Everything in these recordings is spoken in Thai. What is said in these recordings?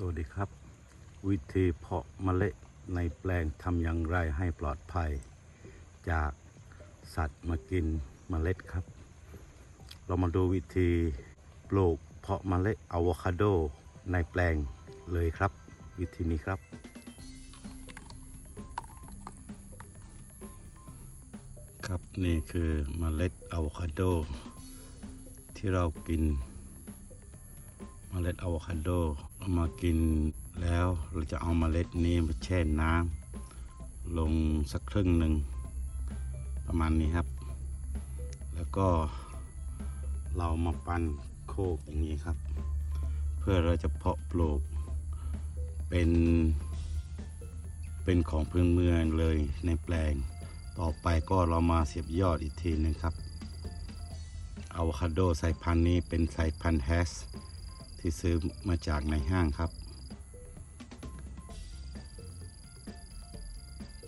สวัสดีครับ วิธีเพาะเมล็ดในแปลงทำอย่างไรให้ปลอดภัย จากสัตว์มากินเมล็ดครับ เรามาดูวิธีปลูกเพาะเมล็ดอะโวคาโดในแปลงเลยครับ วิธีนี้ครับครับนี่คือเมล็ดอะโวคาโดที่เรากินเมล็ดอะโวคาโด มากินแล้วเราจะเอาเมล็ดนี้มาแช่น้ำลงสักครึ่งหนึ่งประมาณนี้ครับ แล้วก็เรามาปั้นโคกอย่างนี้ครับ เพื่อเราจะเพาะปลูกเป็นเป็นของพื้นเมืองเลยในแปลง ต่อไปก็เรามาเสียบยอดอีกทีหนึงครับอะโวคาโดสายพันธุ์นี้เป็นสายพันธุ์แฮส ที่ซื้อมาจากในห้างครับ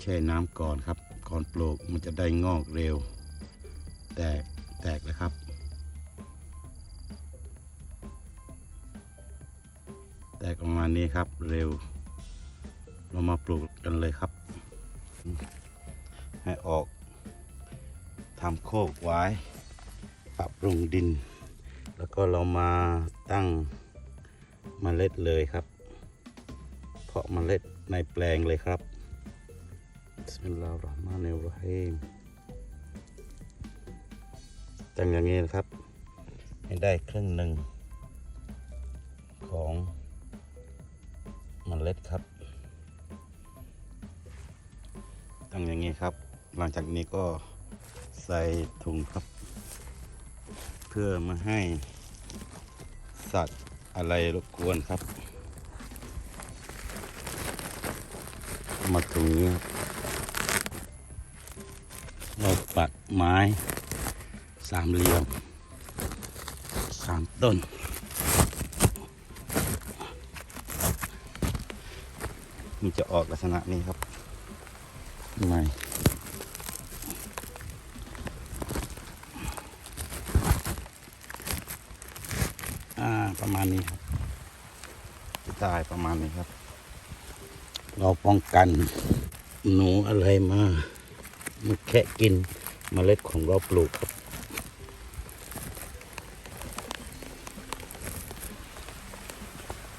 แช่น้ำก่อนครับ ก่อนปลูกมันจะได้งอกเร็ว แตกแตกแล้วครับ แตกประมาณนี้ครับเร็ว เรามาปลูกกันเลยครับ ให้ออกทำโคกไว้ ปรับปรุงดิน แล้วก็เรามาตั้งเมล็ดเลยครับ เพาะเมล็ดในแปลงเลยครับบิสมิลลาฮิรเรามานิรฮมตั้งอย่างนี้นะครับ ให้ได้ครึ่งหนึ่งของเมล็ดครับ ตั้งอย่างนี้ครับ หลังจากนี้ก็ใส่ถุงครับ เพื่อมาให้ สัตว์อะไรรบกวนครับ มาตรงนี้เราปักไม้สามเหลี่ยมสามต้นมันจะออกลักษณะนี้ครับไม่ อ่า ประมาณนี้ครับจะได้ประมาณนี้ครับ เราป้องกันหนูอะไรมามาแค่กินเมล็ดของเราปลูกครับ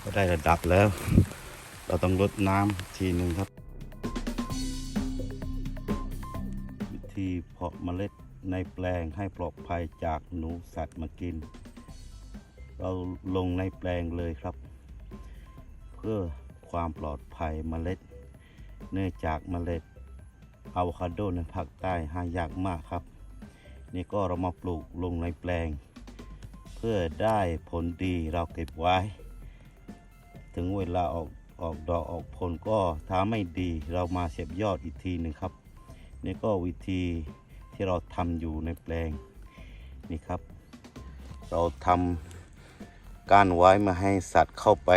ก็ได้ระดับแล้ว เราต้องลดน้ำทีหนึ่งครับ วิธีเพาะเมล็ดในแปลงให้ปลอดภัยจากหนูสัตว์มากิน เราลงในแปลงเลยครับ เพื่อความปลอดภัยเมล็ด เนื่องจากเมล็ดอะโวคาโดในภาคใต้หายากมากครับ นี่ก็เรามาปลูกลงในแปลง เพื่อได้ผลดีเราเก็บไว้ ถึงเวลาออกออกดอกออกผลก็ถ้าไม่ดีเรามาเสียบยอดอีกทีหนึ่งครับนี่ก็วิธีที่เราทำอยู่ในแปลงนี่ครับ เราทำ กั้นไว้มาให้สัตว์เข้าไป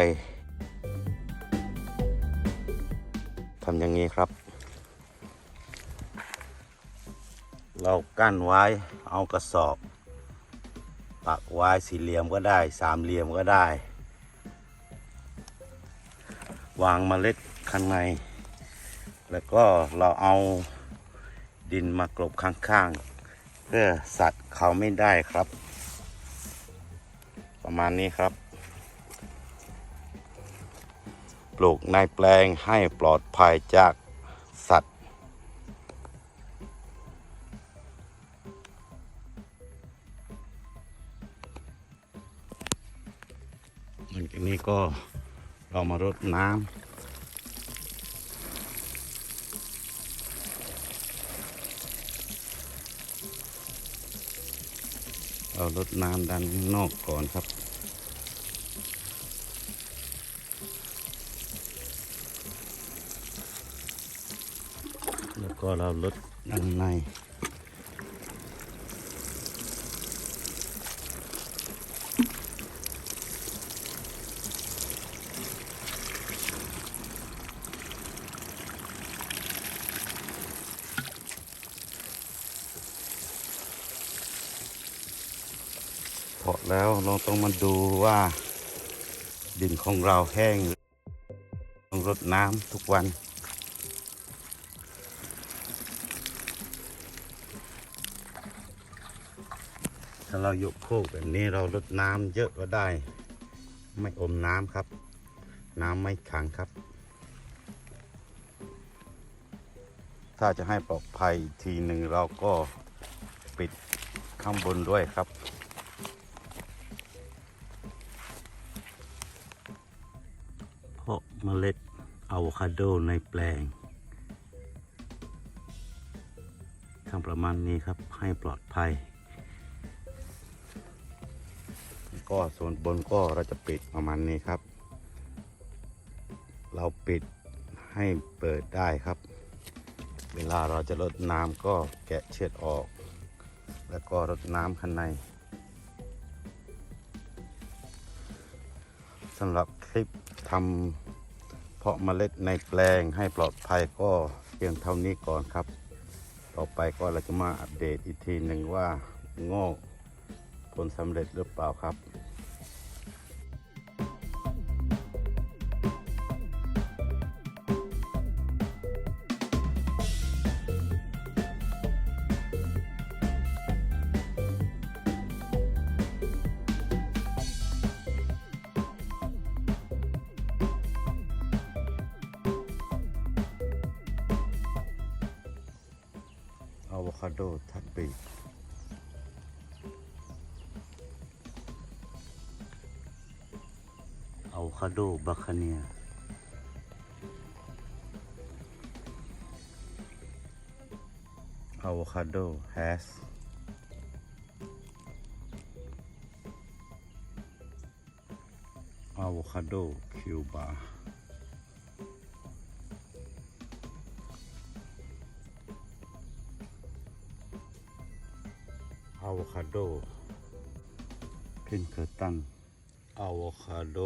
ทำอย่างนี้ครับ เรากั้นไว้เอากระสอบ ปักไว้สี่เหลี่ยมก็ได้ สามเหลี่ยมก็ได้ วางเมล็ดข้างใน แล้วก็เราเอาดินมากรบข้างๆ เพื่อสัตว์เขาไม่ได้ครับ ประมาณนี้ครับ ปลูกในแปลงให้ปลอดภัยจากสัตว์ หลังจากนี้ก็เรามารดน้ำ เรารดน้ำด้านนอกก่อนครับ แล้วก็เราลดด้านใน พอแล้วเราต้องมาดูว่าดินของเราแห้งต้องรดน้ำทุกวัน ถ้าเรายกโคกแบบนี้เราลดน้ำเยอะก็ได้ ไม่อมน้ำครับ น้ำไม่ขังครับ ถ้าจะให้ปลอดภัยทีหนึ่งเราก็ปิดข้างบนด้วยครับ เพาะเมล็ดอะโวคาโดในแปลงทำประมาณนี้ครับให้ปลอดภัย ก็ส่วนบนก็เราจะปิดประมาณนี้ครับ เราปิดให้เปิดได้ครับ เวลาเราจะลดน้ำก็แกะเชือดออก แล้วก็รดน้ำข้างในสำหรับคลิปทำ เพาะเมล็ดในแปลงให้ปลอดภัยก็เพียงเท่านี้ก่อนครับ ต่อไปก็เราจะมาอัปเดตอีกทีหนึ่งว่างอกผลสำเร็จหรือเปล่าครับ อะโวคาโด อะโวคาโดเพนเคอร์ตันอะโวคาโด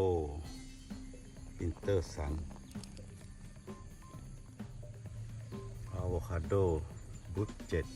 อินเตอร์สันอะโวคาโดบุตเจ็ด